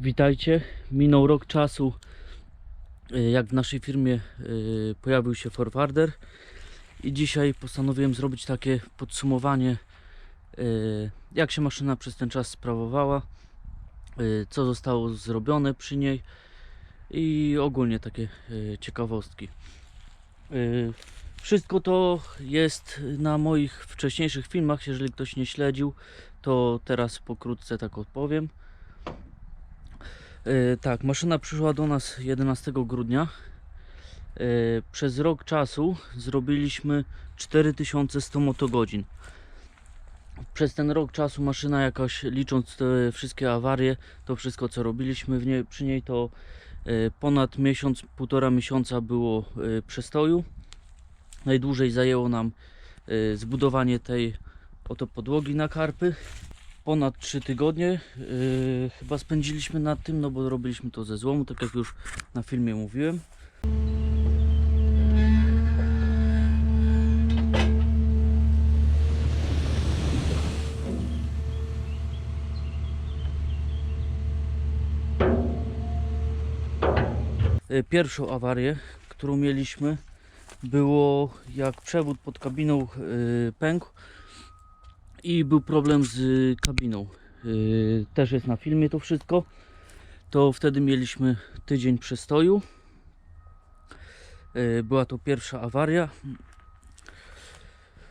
Witajcie. Minął rok czasu, y, jak w naszej firmie y, pojawił się forwarder i dzisiaj postanowiłem zrobić takie podsumowanie, y, jak się maszyna przez ten czas sprawowała, co zostało zrobione przy niej i ogólnie takie ciekawostki. Wszystko to jest na moich wcześniejszych filmach. Jeżeli ktoś nie śledził, to teraz pokrótce tak odpowiem. E, tak, maszyna przyszła do nas 11 grudnia. E, przez rok czasu zrobiliśmy 4100 motogodzin. Przez ten rok czasu maszyna jakaś, licząc te wszystkie awarie, to wszystko co robiliśmy w niej, przy niej, to e, ponad miesiąc, półtora miesiąca było przestoju. Najdłużej zajęło nam zbudowanie tej oto podłogi na karpy ponad 3 tygodnie yy, chyba spędziliśmy nad tym, no bo robiliśmy to ze złomu, tak jak już na filmie mówiłem. Yy, Pierwszą awarię, którą mieliśmy, było jak przewód pod kabiną yy, pękł i był problem z y, kabiną. Yy, też jest na filmie to wszystko. To wtedy mieliśmy tydzień przestoju. Yy, była to pierwsza awaria.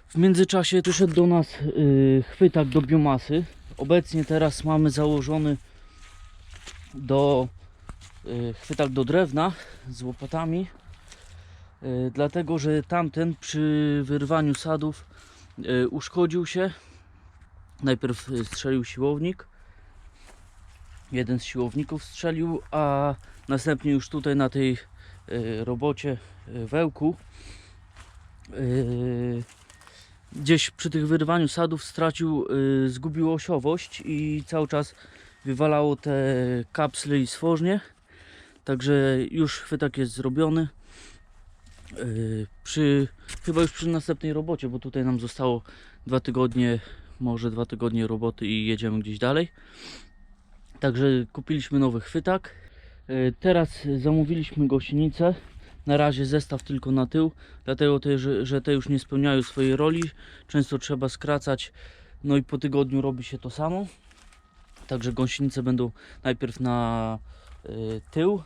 W międzyczasie przyszedł do nas yy, chwytak do biomasy. Obecnie teraz mamy założony do chwytak do drewna z łopatami. Dlatego, że tamten przy wyrwaniu sadów uszkodził się Najpierw y, strzelił siłownik. Jeden z siłowników strzelił, a następnie już tutaj na tej y, robocie y, wełku gdzieś przy tych wyrywaniu sadów stracił, zgubił osiowość i cały czas wywalało te kapsle i stworznie. Także już chwytak jest zrobiony. Przy, chyba już przy następnej robocie, bo tutaj nam zostało dwa tygodnie może dwa tygodnie roboty i jedziemy gdzieś dalej. Także kupiliśmy nowy chwytak. E, Teraz zamówiliśmy gościnicę. Na razie zestaw tylko na tył, dlatego te, że, że te już nie spełniają swojej roli. Często trzeba skracać, no i po tygodniu robi się to samo. Także gąsienice będą najpierw na e, tył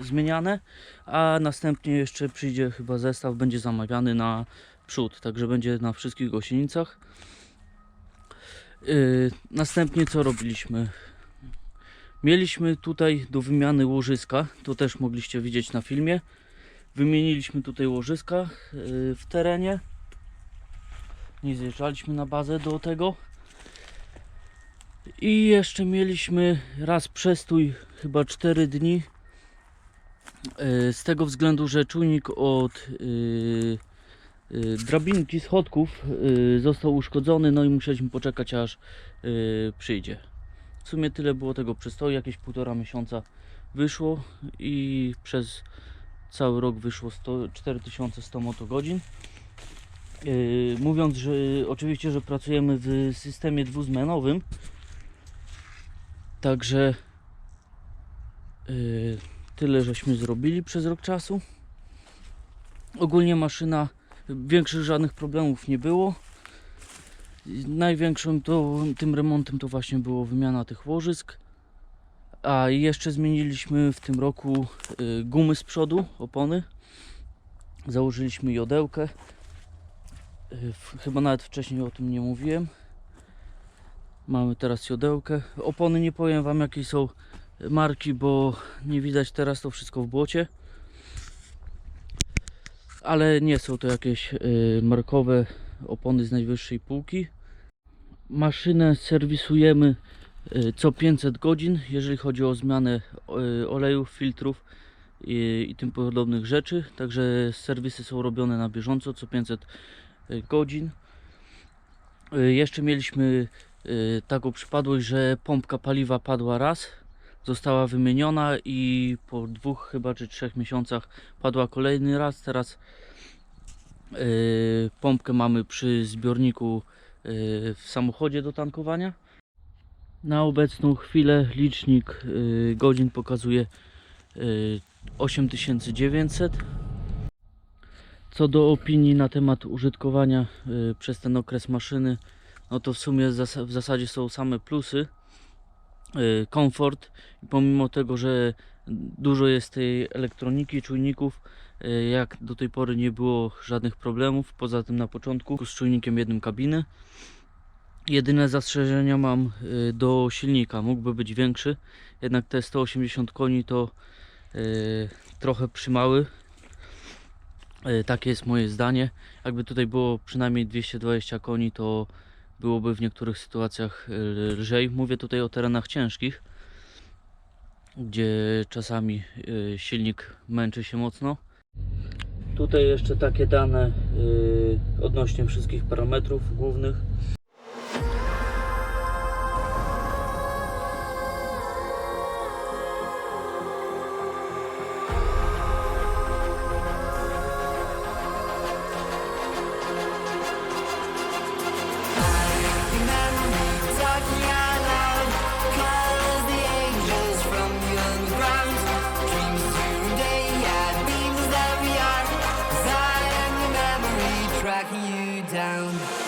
e, zmieniane, a następnie jeszcze przyjdzie chyba zestaw, będzie zamawiany na przód, także będzie na wszystkich gąsienicach. Yy, następnie co robiliśmy? Mieliśmy tutaj do wymiany łożyska, to też mogliście widzieć na filmie. Wymieniliśmy tutaj łożyska yy, w terenie. Nie zjeżdżaliśmy na bazę do tego. I jeszcze mieliśmy raz przestój, chyba 4 dni. Yy, z tego względu, że czujnik od y, drabinki schodków y, został uszkodzony, no i musieliśmy poczekać aż y, przyjdzie. W sumie tyle było tego przystoju, jakieś półtora miesiąca wyszło i przez cały rok wyszło 100, 4100 motogodzin. Y, mówiąc, że oczywiście, że pracujemy w systemie dwuzmianowym, także y, tyle żeśmy zrobili przez rok czasu. Ogólnie maszyna Większych żadnych problemów nie było. Największym to, tym remontem to właśnie było wymiana tych łożysk. A jeszcze zmieniliśmy w tym roku y, gumy z przodu, opony. Założyliśmy jodełkę. Y, chyba nawet wcześniej o tym nie mówiłem. Mamy teraz jodełkę. Opony nie powiem wam jakie są marki, bo nie widać teraz to wszystko w błocie ale nie są to jakieś y, markowe opony z najwyższej półki. Maszynę serwisujemy y, co 500 godzin, jeżeli chodzi o zmianę y, olejów, filtrów i, i tym podobnych rzeczy. Także serwisy są robione na bieżąco co 500 y, godzin. Jeszcze mieliśmy taką przypadłość, że pompka paliwa padła raz, została wymieniona i po dwóch chyba czy trzech miesiącach padła kolejny raz. Teraz Yy, pompkę mamy przy zbiorniku yy, w samochodzie do tankowania. Na obecną chwilę licznik y, godzin pokazuje y, 8900. Co do opinii na temat użytkowania y, przez ten okres maszyny, no to w sumie w zasadzie są same plusy. Y, komfort, pomimo tego, że dużo jest tej elektroniki, czujników, y, jak do tej pory nie było żadnych problemów, poza tym na początku z czujnikiem jednym kabiny. Jedyne zastrzeżenia mam y, do silnika, mógłby być większy, jednak te 180 koni to trochę przymały. Takie jest moje zdanie. Jakby tutaj było przynajmniej 220 koni, to byłoby w niektórych sytuacjach y, lżej. Mówię tutaj o terenach ciężkich, gdzie czasami y, silnik męczy się mocno. Tutaj jeszcze takie dane y, odnośnie wszystkich parametrów głównych. Down.